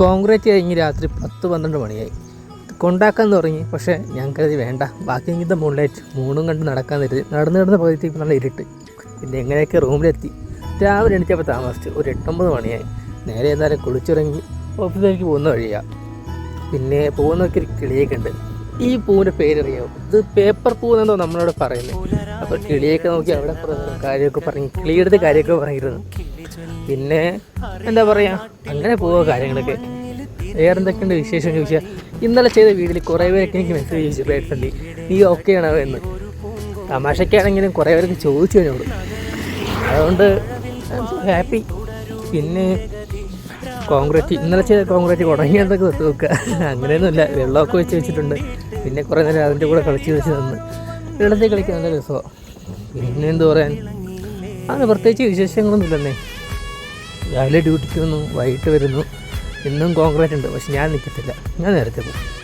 Concrete കഴിഞ്ഞ് രാത്രി പത്ത് പന്ത്രണ്ട് മണിയായി. കൊണ്ടാക്കാൻ തുടങ്ങി പക്ഷേ ഞങ്ങൾക്ക് കരുതി വേണ്ട. ബാക്കി ഇങ്ങനത്തെ മുകളിലേക്ക് മൂന്നും കണ്ട് നടക്കാൻ കരുതി നടന്ന് നടന്ന പകുതിക്ക് നല്ല ഇരുട്ട്. പിന്നെ എങ്ങനെയൊക്കെ റൂമിലെത്തി? രാവിലെ എണീറ്റപ്പോൾ താമസിച്ചു. ഒരു എട്ടൊമ്പത് മണിയായി. നേരെ എന്നാലും കുളിച്ചിറങ്ങി ഓഫീസിലേക്ക് പോകുന്ന വഴിയാണ് പിന്നെ പോകുന്നൊക്കെ ഒരു കിളിയൊക്കെ ഉണ്ട് ഈ പൂവിന്റെ പേരറിയാവും ഇത് പേപ്പർ പൂ നമ്മളോട് പറയുന്നത് അപ്പോൾ കിളിയൊക്കെ നോക്കി അവിടെ കാര്യമൊക്കെ പറഞ്ഞു കിളിയെടുത്ത് കാര്യമൊക്കെ പറഞ്ഞിരുന്നു. പിന്നെ എന്താ പറയുക അങ്ങനെ പോവുക കാര്യങ്ങളൊക്കെ. വേറെ എന്തൊക്കെയുണ്ട് വിശേഷം? ചോദിച്ചാൽ ഇന്നലെ ചെയ്ത വീഡിയോയിൽ കുറേ പേരൊക്കെ എനിക്ക് മെസ്സേജ് ചോദിച്ചു പേട്ടുണ്ട് നീ ഓക്കെ ആണോ എന്ന്? തമാശക്കാണെങ്കിലും കുറേ പേർക്ക് ചോദിച്ചു എന്നോട്. അതുകൊണ്ട് ഹാപ്പി പിന്നെ കോൺക്രീറ്റ് ഇന്നലെ ചെയ്ത കോൺക്രീറ്റ് ഉടങ്ങിയതൊക്കെ തൊട്ട് നോക്കുക. അങ്ങനെയൊന്നുമില്ല വെള്ളമൊക്കെ വെച്ച് വെച്ചിട്ടുണ്ട്. പിന്നെ കുറേ നേരം അതിന്റെ കൂടെ കളിച്ച് വെച്ച് നിന്ന് വെള്ളത്തിൽ കളിക്കാൻ നല്ല രസമാണ് പിന്നെ എന്ത് പറയാൻ? അങ്ങനെ പ്രത്യേകിച്ച് വിശേഷങ്ങളൊന്നും ഇല്ലെന്നേ രാവിലെ ഡ്യൂട്ടിക്ക് വന്നു വൈകിട്ട് വരുന്നു. ഇന്നും കോൺക്രീറ്റ് ഉണ്ട്. പക്ഷെ ഞാൻ നിൽക്കത്തില്ല ഞാൻ നേരത്തെ പോകും